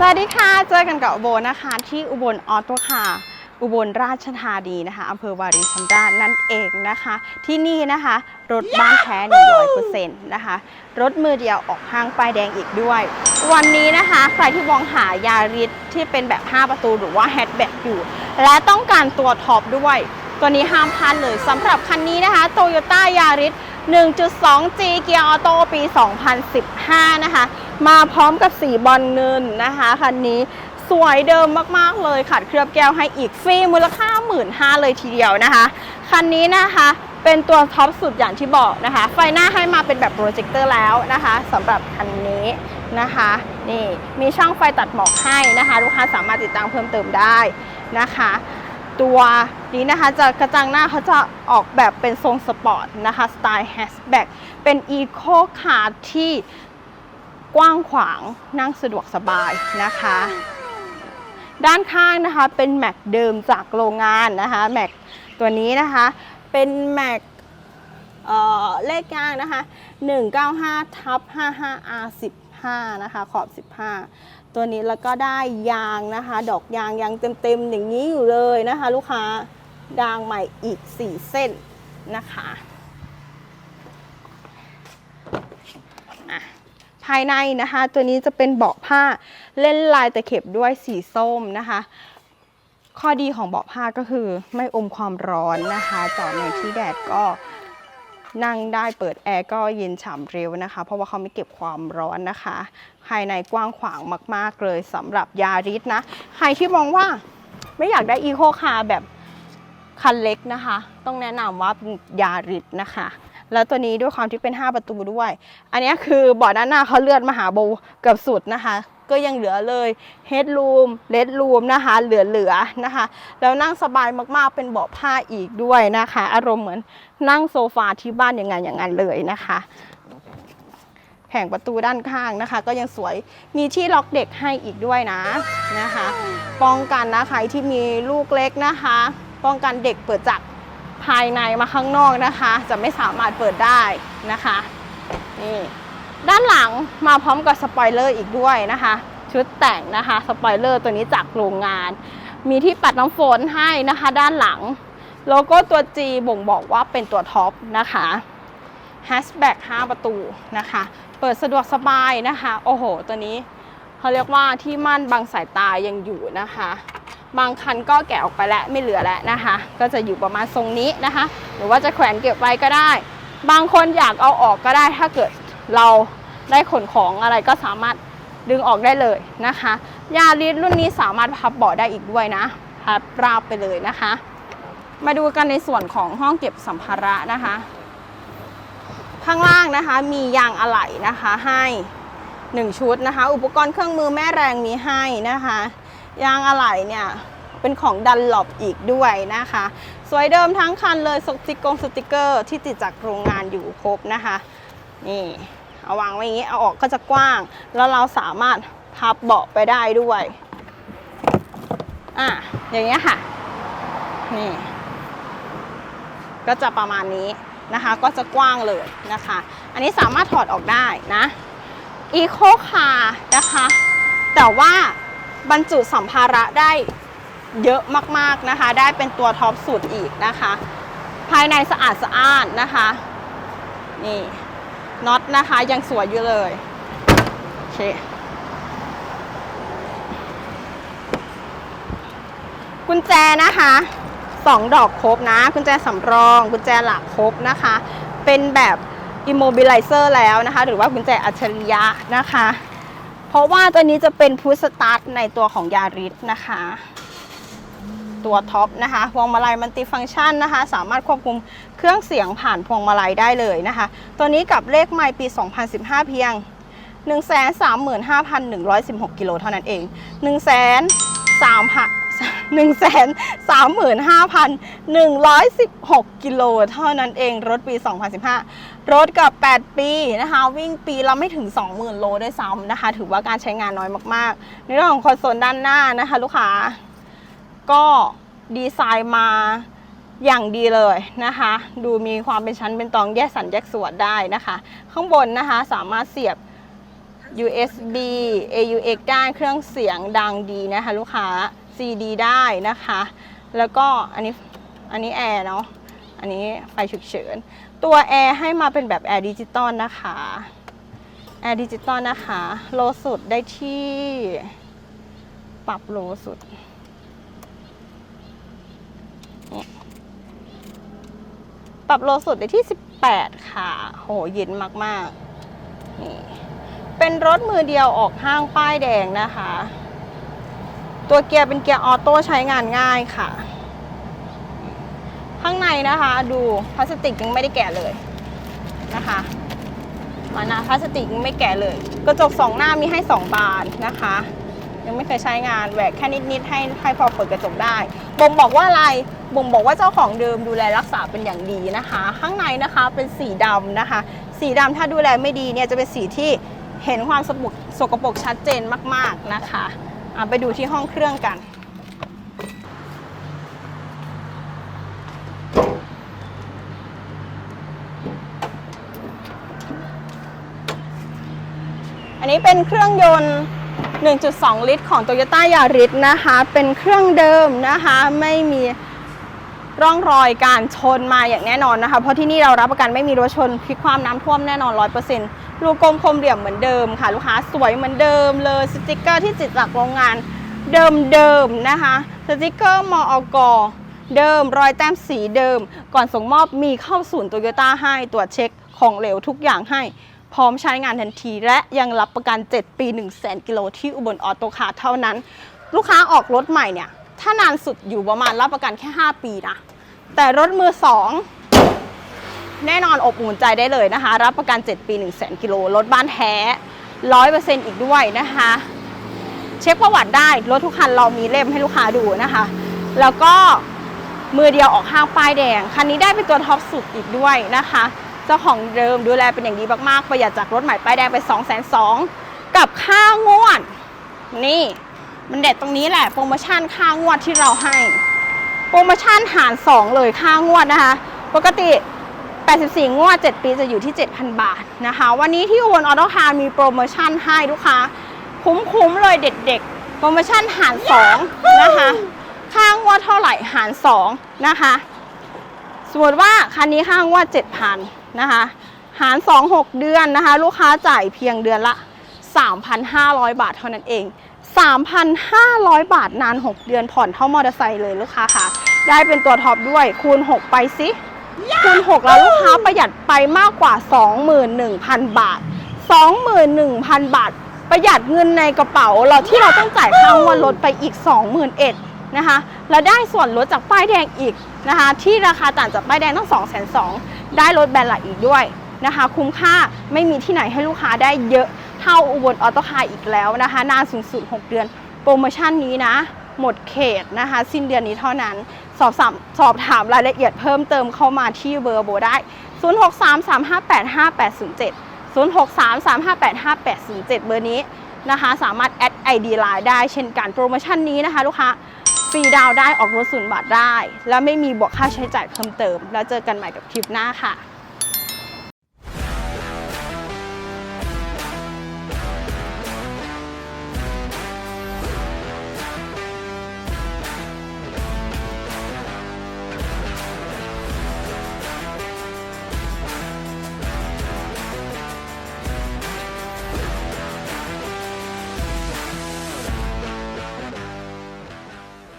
สวัสดีค่ะ เจอกันกับอุบลนะคะที่อุบลออโต้ค่ะ อุบลราชธานีนะคะอำเภอวารินชำราบนั่นเองนะคะ ที่นี่นะคะ รถบ้านแท้ 100%นะคะ รถมือเดียวออกห้างป้ายแดงอีกด้วย วันนี้นะคะ ใครที่มองหายาริสที่เป็นแบบ 5 ประตูหรือว่าแฮชแบ็กอยู่ และต้องการตัวท็อปด้วย ตัวนี้ห้ามพลาดเลยสำหรับคันนี้นะคะ Toyota Yaris 1.2G เกียร์ออโต้ปี 2015 นะคะ มาพร้อมกับสีบอลเงินนะคะคันนี้สวยเดิมมากๆเลยขัดเคลือบแก้วให้อีกฟรีมูลค่า 15,000เลยทีเดียวนะคะ คันนี้นะคะเป็นตัวท็อปสุดอย่างที่บอกนะคะ ไฟหน้าให้มาเป็นแบบโปรเจคเตอร์แล้วนะคะสำหรับคันนี้นะคะนี่มีช่องไฟตัดหมอกให้นะคะ ลูกค้าสามารถติดตั้งเพิ่มเติมได้นะคะ ตัว นี้นะคะจะกระจังหน้าเขาจะออกแบบเป็นทรงสปอร์ตนะคะสไตล์แฮชแบ็กเป็นอีโคคาร์ที่กว้างขวางนั่งสะดวกสบายนะคะ ด้านข้างนะคะเป็นแม็กเดิมจากโรงงานนะคะแม็กตัวนี้นะคะเป็นแม็กเเลขยางนะคะ195ทับ 55R15 นะคะขอบ 15 ตัวนี้แล้วก็ได้ยางนะคะ ดอกยางยังเต็มๆอย่างนี้อยู่เลยนะคะ ลูกค้า ยางใหม่อีก 4 เส้นนะคะะภายในนะคะ ตัวนี้จะเป็นเบาะผ้าเล่นลายตะเข็บด้วยสีส้มนะคะ ข้อดีของเบาะผ้าก็คือไม่อมความร้อนนะคะจอดในที่แดดก็นั่งได้เปิดแอร์ก็เย็นฉ่ำเร็วนะคะ เพราะว่าเขาไม่เก็บความร้อนนะคะ ภายในกว้างขวางมาก ๆ เลยสำหรับยาริสนะ ใครที่มองว่าไม่อยากได้อีโคคาร์แบบ คันเล็กนะคะ ต้องแนะนำว่าเป็นยาริสนะคะ แล้วตัวนี้ด้วยความที่เป็น 5 ประตูด้วย อันนี้คือเบาะด้านหน้าเขาเลื่อนมาหาโบเกือบสุดนะคะ ก็ยังเหลือเลยเฮดรูมเลดรูมนะคะ เหลือๆนะคะ แล้วนั่งสบายมากๆเป็นเบาะผ้าอีกด้วยนะคะ อารมณ์เหมือนนั่งโซฟาที่บ้านอย่างไงอย่างนั้นเลยนะคะแผงประตูด้านข้างนะคะ ก็ยังสวยมีที่ล็อกเด็กให้อีกด้วยนะนะคะ ป้องกันนะใครที่มีลูกเล็กนะคะ ป้องกันเด็กเปิดจากภายในมาข้างนอกนะคะ จะไม่สามารถเปิดได้นะคะนี่ด้านหลังมาพร้อมกับสปอยเลอร์อีกด้วยนะคะ ชุดแต่งนะคะสปอยเลอร์ตัวนี้จากโรงงาน มีที่ปัดน้ำฝนให้นะคะ ด้านหลังโลโก้ตัว G บ่งบอกว่าเป็นตัวท็อปนะคะแฮชแบ็ก5ประตูนะคะ เปิดสะดวกสบายนะคะ โอ้โห ตัวนี้เขาเรียกว่าที่มั่นบางสายตายังอยู่นะคะ บางคันก็แกะออกไปแล้วไม่เหลือแล้วนะคะ ก็จะอยู่ประมาณทรงนี้นะคะ หรือว่าจะแขวนเก็บไว้ก็ได้ บางคนอยากเอาออกก็ได้ ถ้าเกิดเราได้ขนของอะไรก็สามารถดึงออกได้เลยนะคะยาริสรุ่นนี้สามารถพับเบาะได้อีกด้วยนะพับราบไปเลยนะคะ มาดูกันในส่วนของห้องเก็บสัมภาระนะคะ ข้างล่างนะคะมียางอะไหล่นะคะให้ 1 ชุดนะคะ อุปกรณ์เครื่องมือแม่แรงมีให้นะคะ ยางอะไหล่เนี่ย เป็นของดันหลบอีกด้วยนะคะ สวยเดิมทั้งคันเลยสติกงสติกเกอร์ที่ติดจากโรงงานอยู่ครบนะคะ นี่เอาวางไว้อย่างนี้เอาออกก็จะกว้าง แล้วเราสามารถพับเบาะไปได้ด้วยอะอย่างเงี้ยค่ะ นี่ก็จะประมาณนี้นะคะ ก็จะกว้างเลยนะคะ อันนี้สามารถถอดออกได้นะอีโคคาร์นะคะ แต่ว่า บรรจุสัมภาระได้เยอะมากๆนะคะ ได้เป็นตัวท็อปสุดอีกนะคะ ภายในสะอาดสะอ้านนะคะ นี่น็อตนะคะยังสวยอยู่เลยโอเคกุญแจนะคะสองดอกครบนะ กุญแจสำรอง กุญแจหลักครบนะคะ เป็นแบบ immobilizer แล้วนะคะ หรือว่ากุญแจอัจฉริยะนะคะ เพราะว่าตัวนี้จะเป็นพุทสตาร์ทในตัวของยาริสนะคะ ตัวท็อปนะคะ พวงมาลัยมัลติฟังก์ชันนะคะ สามารถควบคุมเครื่องเสียงผ่านพวงมาลัยได้เลยนะคะ ตัวนี้กับเลขไมล์ปี 2015 เพียง 135,116 กิโลเท่านั้นเอง 1 3 1 35,116 กิโลเท่านั้นเองรถปี 2015 รถกับ 8 ปีนะคะ วิ่งปีละไม่ถึง 20,000 โลด้วยซ้ำนะคะ ถือว่าการใช้งานน้อยมากๆ ในเรื่องของคอนโซลด้านหน้านะคะ ลูกค้าก็ดีไซน์มาอย่างดีเลยนะคะ ดูมีความเป็นชั้นเป็นตองแยกสันแยกส่วนได้นะคะ ข้างบนนะคะสามารถเสียบ USB AUX ได้เครื่องเสียงดังดีนะคะ ลูกค้า CD ได้นะคะ แล้วก็อันนี้อันนี้แอร์เนาะ อันนี้ไฟฉุกเฉิน ตัวแอร์ให้มาเป็นแบบแอร์ดิจิตอลนะคะ แอร์ดิจิตอลนะคะ โลสุดได้ที่ ปรับโลสุด ปรับโลสุดได้ที่ 18 ค่ะ โหเย็นมาก ๆ นี่ เป็นรถมือเดียวออกห้างป้ายแดงนะคะ ตัวเกียร์เป็นเกียร์ออโต้ใช้งานง่ายค่ะ ข้างในนะคะดูพลาสติกยังไม่ได้แกะเลยนะคะมานะพลาสติกยังไม่แกะเลย กระจกสองหน้ามีให้2บานนะคะ ยังไม่เคยใช้งานแหวกแค่นิดๆให้ให้พอเปิดกระจกได้บ่งบอกว่าอะไรบ่งบอกว่าเจ้าของเดิมดูแลรักษาเป็นอย่างดีนะคะ ข้างในนะคะเป็นสีดำนะคะ สีดำถ้าดูแลไม่ดีเนี่ยจะเป็นสีที่เห็นความสกปรกชัดเจนมาก ๆนะคะ อะไปดูที่ห้องเครื่องกัน อันนี้เป็นเครื่องยนต์ 1.2 ลิตรของ Toyota Yaris นะคะ เป็นเครื่องเดิมนะคะ ไม่มีร่องรอยการชนมาอย่างแน่นอนนะคะ เพราะที่นี่เรารับประกันไม่มีรถชนพลิกความน้ำท่วมแน่นอน 100%ลู กกลมคมเหลี่ยมเหมือนเดิมค่ะ ลูกค้าสวยเหมือนเดิมเลยสติกเกอร์ที่ติดจากโรงงานเดิมๆนะคะสติกเกอร์มออกเดิมรอยแต้มสีเดิม ก่อนส่งมอบมีเข้าศูนย์โตโยต้าให้ตรวจเช็คของเหลวทุกอย่างให้ พร้อมใช้งานทันที และยังรับประกัน 7 ปี 1 0 0 0 0 0กิโลที่อุบลออโตคาร์เท่านั้น ลูกค้าออกรถใหม่เนี่ย ถ้านานสุดอยู่ประมาณรับประกันแค่ 5 ปีนะแต่รถมือ 2 แน่นอนอบอุ่นใจได้เลยนะคะ รับประกัน 7 ปี 1 0 0 0 0 0กิโลรถบ้านแท้100%อีกด้วยนะคะ เช็คประวัติได้รถทุกคันเรามีเล่มให้ลูกค้าดูนะคะ แล้วก็มือเดียวออกห้างป้ายแดง คันนี้ได้เป็นตัวท็อปสุดอีกด้วยนะคะ เจ้าของเดิมดูแลเป็นอย่างดีมากๆ ประหยัดจากรถใหม่ป้ายแดงไป2 2 0 0 0กับค่างวด นี่ มันเด็ดตรงนี้แหละโปรโมชั่นค่างวดที่เราให้ โปรโมชั่นหาร 2 เลยค่างวดนะคะ ปกติ 84 งวด 7 ปีจะอยู่ที่ 7,000 บาทนะคะ วันนี้ที่อุบลออโต้คาร์มีโปรโมชั่นให้ลูกค้า คุ้มๆเลยเด็ดๆโปรโมชั่นหาร 2 นะคะ ค่างวดเท่าไหร่หาร 2 นะคะ สมมติว่าคันนี้ค่างวด 7,000 นะคะ หาร 2 6 เดือนนะคะ ลูกค้าจ่ายเพียงเดือนละ 3,500 บาทเท่านั้นเอง 3,500 บาทนาน 6 เดือนผ่อนเท่ามอเตอร์ไซค์เลยลูกค้าค่ะ ได้เป็นตัวท็อปด้วยคูณ 6 ไปสิ คูณ6แล้วลูกค้าประหยัดไปมากกว่า 21,000 บาท 21,000 บาท ประหยัดเงินในกระเป๋าเราที่เราต้องจ่ายค่างวดรถไปอีก 21,000นะคะ แล้วได้ส่วนลดจากป้ายแดงอีกนะคะ ที่ราคาต่างจากป้ายแดงตั้ง2 2 0 0 0ได้รถแบรนด์หลักอีกด้วยนะคะ คุ้มค่าไม่มีที่ไหนให้ลูกค้าได้เยอะเท่าอุบลออโต้คาร์อีกแล้วนะคะ นานสูงสุด 6 เดือน โปรโมชั่นนี้นะ หมดเขตนะคะ สิ้นเดือนนี้เท่านั้น สอบสามสอบถามรายละเอียดเพิ่มเติมเข้ามาที่เบอร์โบได้ 0633585807 0633585807 เบอร์นี้นะคะ สามารถแอด ID Line ได้เช่นกันโปรโมชั่นนี้นะคะลูกค้าฟรีดาวน์ได้ออกรถศูนย์บาทได้ และไม่มีบวกค่าใช้จ่ายเพิ่มเติม แล้วเจอกันใหม่กับคลิปหน้าค่ะ